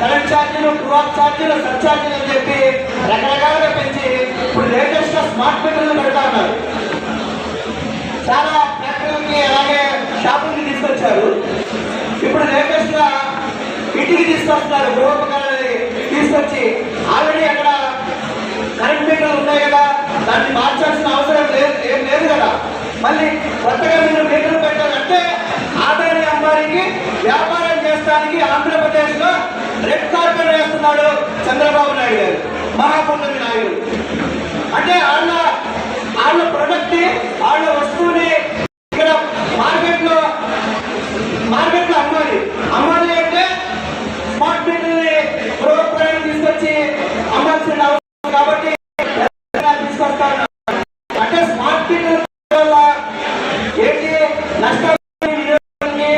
Current ఛార్జీలు ట్రూఆప్ ఛార్జీలు సర్ఛార్జీలు అని చెప్పి రకరకాలుగా పెంచి ఇప్పుడు లేటెస్ట్గా స్మార్ట్ మీటర్లు పెడతా ఉన్నారు. చాలా ఫ్యాక్టరీలకి అలాగే షాపులకి తీసుకొచ్చారు. ఇప్పుడు లేటెస్ట్గా ఇంటికి తీసుకొస్తున్నారు. గృహోపకరణాలు తీసుకొచ్చి ఆల్రెడీ అక్కడ కరెంట్ మీటర్లు ఉన్నాయి కదా దాన్ని మార్చాల్సిన అవసరం లేదు ఏం లేదు. చంద్రబాబు నాయుడు గారు మహాపున్నమి నాయుడు. అంటే వాళ్ళ వాళ్ళ ప్రొడక్ట్ వాళ్ళ వస్తువుని ఇక్కడ మార్కెట్లో మార్కెట్లో అమ్మాలి. అమ్మాలి అంటే స్మార్ట్ మీటర్ని గృహప్రయాణం తీసుకొచ్చి అమ్మాల్సిన అవసరం కాబట్టి తీసుకొస్తా ఉన్నారు. అంటే స్మార్ట్ మీటర్ వల్ల ఏంటి నష్టాలు వినియోగానికి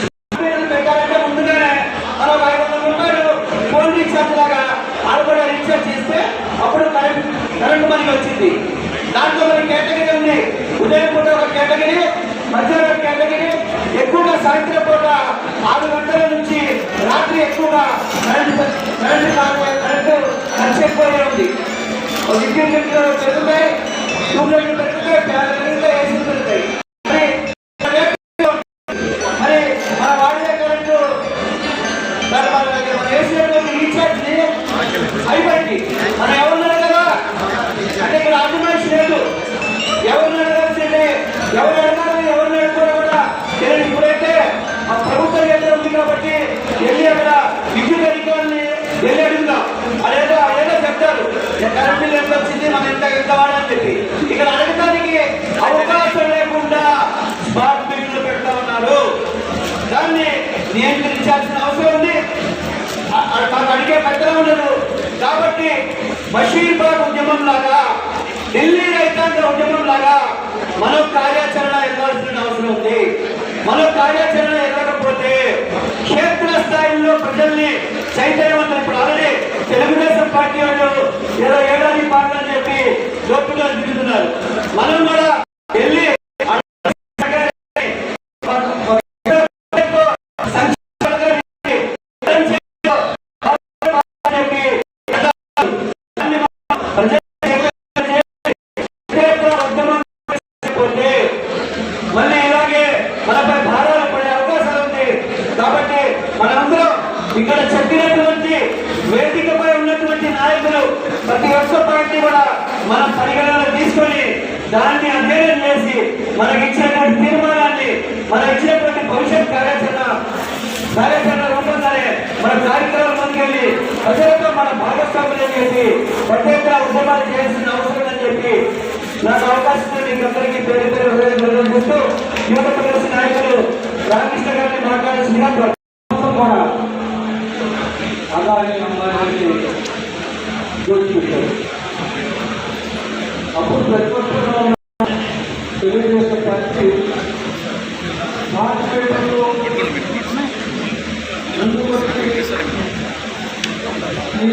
స్మార్ట్ మీటర్లు పెట్టాలంటే ముందుగానే మనం ఒక ఐదు వందల రూపాయలు ఫోన్ రీఛార్జ్ లాగా వాళ్ళు కూడా రీఛార్జ్ చేస్తే అప్పుడు కరెంట్ కరెంట్ మనకి వచ్చింది దాంట్లో మన కేటగిరీ ఉంది ఉదయం పూట ఒక కేటగిరీ మధ్యాహ్నం ఒక ఎక్కువగా సాయంత్రం పూట ఆరు గంటల నుంచి రాత్రి ఎక్కువగా కరెంట్ కరెంట్ కరెంట్ ఖర్చు ఉంది. ఒక పెరుగుతాయి ట్యూబ్లైట్లు పెరుగుతాయి ఫ్యాన్లు పెరుగుతాయి ఏసీలు పెరుగుతాయి. మరి మన వాడే కరెంటు మన ఏసీలో రీఛార్జ్ అయిపోయింది. మనం ఎవరున్నారు కదా? అంటే ఇక్కడ ఆర్గ్యుమెంట్స్ లేదు. ఎవరు అడగాల్సిందే ఎవరు ఎవరు ఎందుకంటే ఆ ప్రభుత్వం కేంద్రం ఉంది కాబట్టి వెళ్ళి అక్కడ విద్యుత్ అధికారుల్ని వెళ్ళి అడుగుదాం. అదేదో అదేదో చెప్తారు. "ఏ కరెంట్ బిల్ ఎంత వచ్చింది? మనం ఎంత ఎంత వాడని చెప్పి. ఇక్కడ అడగడానికి అవకాశం లేకుండా స్మార్ట్ మీటర్లు పెడతా ఉన్నారు. దాన్ని నియంత్రించాల్సిన అవసరం ఉంది. ఆ- మాకు అడిగే పెద్దలు ఉండదు కాబట్టి బషీర్బాగ్ ఉద్యమం లాగా ఢిల్లీ రైతాంగ ఉద్యమం లాగా మనం కార్యాచరణ వెళ్ళాల్సిన అవసరం ఉంది. మన కార్యాచరణ ఎదగకపోతే క్షేత్ర స్థాయిలో ప్రజల్ని చైతన్యవంతం ఇప్పుడు ఆల్రెడీ తెలుగుదేశం పార్టీ వాళ్ళు ఇరవై ఏడాది పాటలు చెప్పి లోపల తిరుగుతున్నారు మనం ఇక్కడ చెప్పినటువంటి వేదికపై ఉన్నటువంటి నాయకులు ప్రతి ఒక్క పార్టీ కూడా మనం పరిగణన తీసుకొని దాన్ని అధ్యయనం చేసి మనకి ఇచ్చినటువంటి తీర్మానాన్ని మనం ఇచ్చినటువంటి భవిష్యత్ కార్యాచరణ కార్యాచరణ రూపొందాలి మన కార్యక్రమాల ముందుకెళ్ళి ప్రజలతో మన భాగస్వామ్యం చేసి ప్రత్యేక ఉద్యమాలు చేయాల్సిన అవసరం అని చెప్పి నాకు అవకాశం మీకు అందరికీ పేరు పేరు హృదయం చేస్తూ యువత ప్రదర్శన నాయకులు రామకృష్ణ గారిని మాట్లాడాల్సిందిగా ప్రభుత్వం కూడా అలాగే అమ్మాయిని దోచుకుంటారు అప్పుడు ప్రతిపక్షంలో ఉన్న తెలుగుదేశం పార్టీ మార్కెట్లో ముందు వచ్చి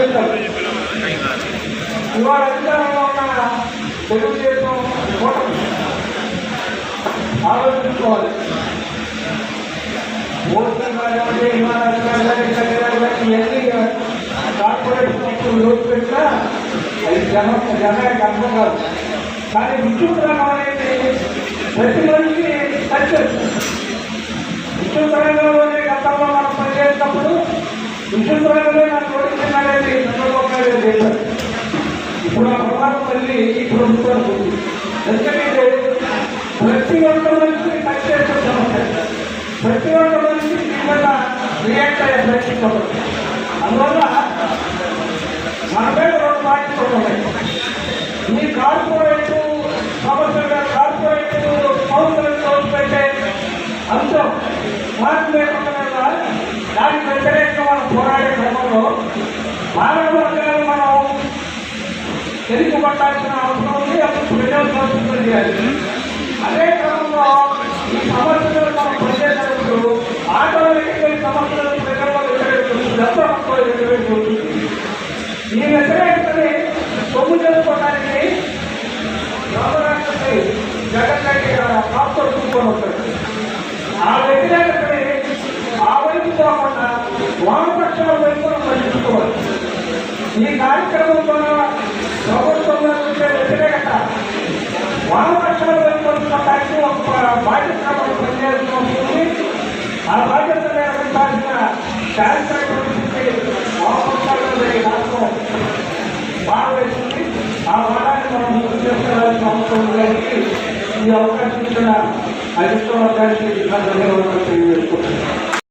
పరిమితం చేశారు ఇవాళ అధికారంలో ఉన్న తెలుగుదేశం ఆలోచించుకోవాలి మోసం కానివ్వండి ఇవన్నీ కార్పొరేట్ సంస్థలు లోటు పెట్టినా అది జన జనానికి అర్థం కాదు కానీ విద్యుత్ రంగం అనేది ప్రతి సక్సెస్ విద్యుత్ రంగంలోనే గతంలో మనం పనిచేసినప్పుడు విద్యుత్ రంగంలో నాకు చంద్రబాబు ఇప్పుడు ఆ ప్రమాదం తల్లి ఈ ప్రభుత్వం ఉంది. ఎందుకంటే ప్రతి ఒక్క మనిషి సక్సెస్ సమస్య. ప్రతి ఒక్క మనిషి దీనివల్ల రియాక్ట్ అయ్యే ప్రయత్నం అందువల్ల మన మీద రెండు పార్టీలు ఉన్నాయి ఈ కార్పొరేట్ సమస్యలుగా కార్పొరేట్ సంస్థలను పెట్టే అంశం మార్పు లేకుండా దానికి వ్యతిరేకంగా మనం పోరాడే క్రమంలో మానవ వర్గాలు మనం అవసరం ఉంది అప్పుడు ప్రజలు సంస్కృతం చేయాలి. అదే క్రమంలో ఈ సమస్యలు మనం పనిచేసినప్పుడు ఆటోమేటిక్గా ఈ సమస్యలు ప్రజల్లో వ్యతిరేకిస్తుంది దత్తతో వ్యతిరేకిస్తుంది ఈ వ్యతిరేకతని సొమ్ము చేసుకోవడానికి రామరాష్ట్రపతి జగన్ రెడ్డి గారు పాత్ర కూర్చొని ఉంటాడు ఆ వ్యతిరేకతని ఆ వైపు పోకుండా వామపక్షాల వైపు మనం పనిచేసుకోవాలి ఈ కార్యక్రమం ద్వారా బాధ్యత ఆ బాధ్యత నిర్వహించాల్సిన రాష్ట్రం భారతదేశంలో ఆ భాగాన్ని మనం ముందుకు తీసుకెళ్ళాల్సిన అవసరం ఈ అవకాశం ఇచ్చిన అధిష్ట వర్గానికి నా